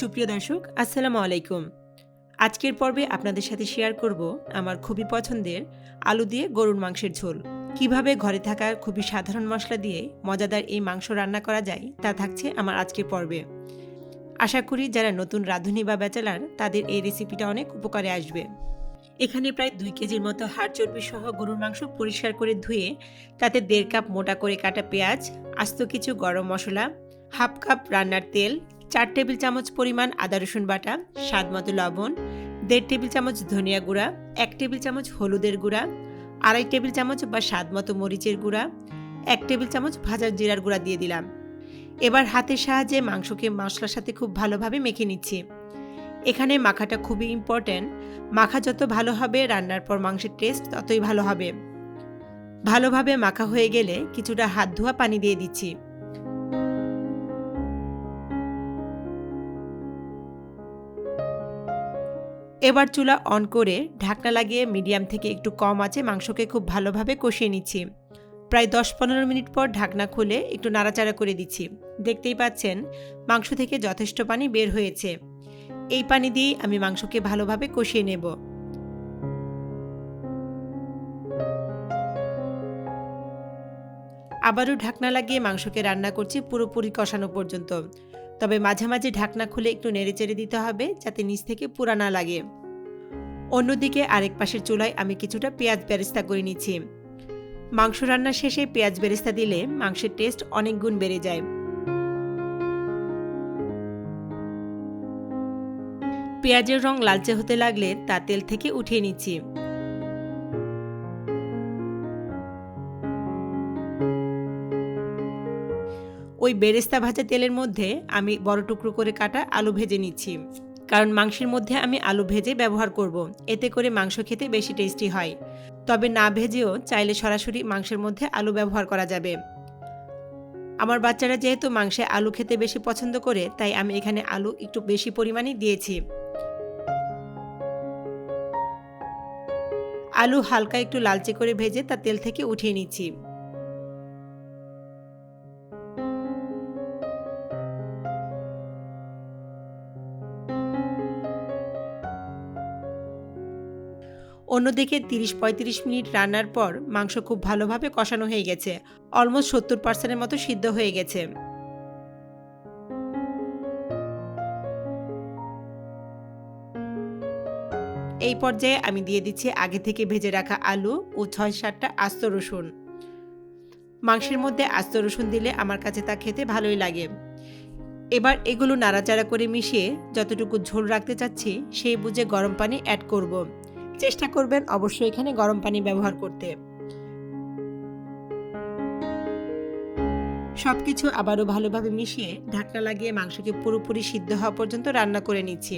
সুপ্রিয় দর্শক, আসসালামু আলাইকুম। আজকের পর্বে আপনাদের সাথে শেয়ার করব আমার খুবই পছন্দের আলু দিয়ে গরুর মাংসের ঝোল। কীভাবে ঘরে থাকা খুবই সাধারণ মশলা দিয়ে মজাদার এই মাংস রান্না করা যায়, তা থাকছে আমার আজকের পর্বে। আশা করি যারা নতুন রাঁধুনি বা ব্যাচেলার, তাদের এই রেসিপিটা অনেক উপকারে আসবে। এখানে প্রায় দুই কেজির মতো হাড় চর্বি সহ গরুর মাংস পরিষ্কার করে ধুয়ে, তাতে দেড় কাপ মোটা করে কাটা পেঁয়াজ, আস্ত কিছু গরম মশলা, হাফ কাপ রান্নার তেল চার টেবিল চামচ পরিমাণ আদা রসুন বাটা, স্বাদ মতো লবণ, দেড় টেবিল চামচ ধনিয়া গুঁড়া, এক টেবিল চামচ হলুদের গুঁড়া, আড়াই টেবিল চামচ বা স্বাদ মতো মরিচের গুঁড়া, এক টেবিল চামচ ভাজা জিরার গুঁড়া দিয়ে দিলাম। এবার হাতের সাহায্যে মাংসকে মশলার সাথে খুব ভালোভাবে মেখে নিচ্ছি। এখানে মাখাটা খুবই ইম্পর্ট্যান্ট মাখা যত ভালো হবে, রান্নার পর মাংসের টেস্ট ততই ভালো হবে। ভালোভাবে মাখা হয়ে গেলে কিছুটা হাত ধোয়া পানি দিয়ে দিচ্ছি। এবার চুলা অন করে ঢাকনা লাগিয়ে মিডিয়াম থেকে একটু কম আছে, মাংসকে খুব ভালোভাবে কষিয়ে নিচ্ছি। প্রায় দশ পনেরো মিনিট পর ঢাকনা খুলে একটু নাড়াচাড়া করে দিচ্ছি। দেখতেই পাচ্ছেন, মাংস থেকে যথেষ্ট পানি বের হয়েছে। এই পানি দিয়েই আমি মাংসকে ভালোভাবে কষিয়ে নেব। আবারও ঢাকনা লাগিয়ে মাংসকে রান্না করছি পুরোপুরি কষানো পর্যন্ত। তবে মাঝে মাঝে ঢাকনা খুলে একটু নেড়েচেড়ে দিতে হবে যাতে নিচ থেকে পুরা না লাগে। অন্যদিকে আরেক পাশের চুলায় আমি কিছুটা পেঁয়াজ বেরেস্তা করে নিচ্ছি। মাংস রান্না শেষে পেঁয়াজ বেরেস্তা দিলে মাংসের টেস্ট অনেক গুণ বেড়ে যায়। পেঁয়াজের রং লালচে হতে লাগলে তা তেল থেকে উঠিয়ে নিচ্ছি। ওই বেরেস্তা ভাজা তেলের মধ্যে আমি বড় টুকরো করে কাটা আলু ভেজে নিচ্ছি। কারণ মাংসের মধ্যে আমি আলু ভেজে ব্যবহার করব। এতে করে মাংস খেতে বেশি টেস্টি হয়। তবে না ভেজেও চাইলে সরাসরি মাংসের মধ্যে আলু ব্যবহার করা যাবে। আমার বাচ্চারা যেহেতু মাংসে আলু খেতে বেশি পছন্দ করে, তাই আমি এখানে আলু একটু বেশি পরিমাণে দিয়েছি। আলু হালকা একটু লালচে করে ভেজে তা তেল থেকে উঠিয়ে নিচ্ছি। অন্যদিকে তিরিশ পঁয়ত্রিশ মিনিট রান্নার পর মাংস খুব ভালোভাবে কষানো হয়ে গেছে। অলমোস্ট সত্তর পার্সেন্টের মতো সিদ্ধ হয়ে গেছে। এই পর্যায়ে আমি দিয়ে দিচ্ছি আগে থেকে ভেজে রাখা আলু ও ছয় সাতটা আস্ত রসুন। মাংসের মধ্যে আস্ত রসুন দিলে আমার কাছে তা খেতে ভালোই লাগে। এবার এগুলো নাড়াচাড়া করে মিশিয়ে যতটুকু ঝোল রাখতে চাচ্ছি, সেই বুঝে গরম পানি অ্যাড করব। চেষ্টা করবেন অবশ্যই এখানে গরম পানি ব্যবহার করতে। সবকিছু আবারও ভালোভাবে মিশিয়ে ঢাকনা লাগিয়ে মাংসকে পুরোপুরি সিদ্ধ হওয়া পর্যন্ত রান্না করে নিচ্ছি।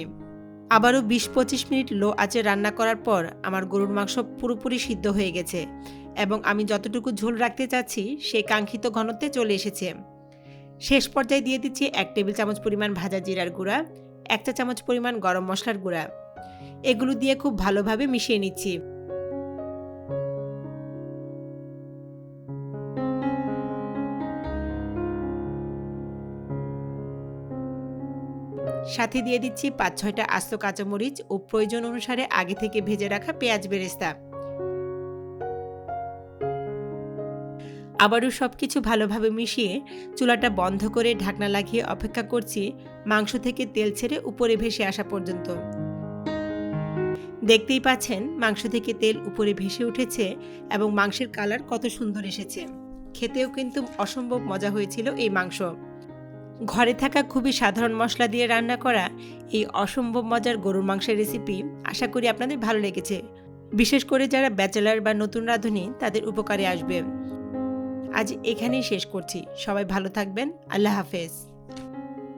আবারও বিশ পঁচিশ মিনিট লো আঁচে রান্না করার পর আমার গরুর মাংস পুরোপুরি সিদ্ধ হয়ে গেছে এবং আমি যতটুকু ঝোল রাখতে চাচ্ছি সেই কাঙ্ক্ষিত ঘনত্বে চলে এসেছে। শেষ পর্যায়ে দিয়ে দিচ্ছি এক টেবিল চামচ পরিমাণ ভাজা জিরার গুঁড়া, এক চা চামচ পরিমাণ গরম মশলার গুঁড়া। এগুলো দিয়ে খুব ভালোভাবে মিশিয়ে নিচ্ছি। সাথে দিয়ে দিচ্ছি পাঁচ ছয়টা আস্ত কাঁচামরিচ ও প্রয়োজন অনুসারে আগে থেকে ভেজে রাখা পেঁয়াজ বেরেস্তা। আবারও সব কিছু ভালোভাবে মিশিয়ে চুলাটা বন্ধ করে ঢাকনা লাগিয়ে অপেক্ষা করছি মাংস থেকে তেল ছেড়ে উপরে ভেসে আসা পর্যন্ত। দেখতেই পাচ্ছেন মাংস থেকে তেল উপরে ভেসে উঠেছে এবং মাংসের কালার কত সুন্দর এসেছে। খেতেও কিন্তু অসম্ভব মজা হয়েছিল এই মাংস। ঘরে থাকা খুবই সাধারণ মশলা দিয়ে রান্না করা এই অসম্ভব মজার গরুর মাংসের রেসিপি আশা করি আপনাদের ভালো লেগেছে। বিশেষ করে যারা ব্যাচেলার বা নতুন রাঁধুনি, তাদের উপকারে আসবে। আজ এখানেই শেষ করছি। সবাই ভালো থাকবেন। আল্লাহ হাফেজ।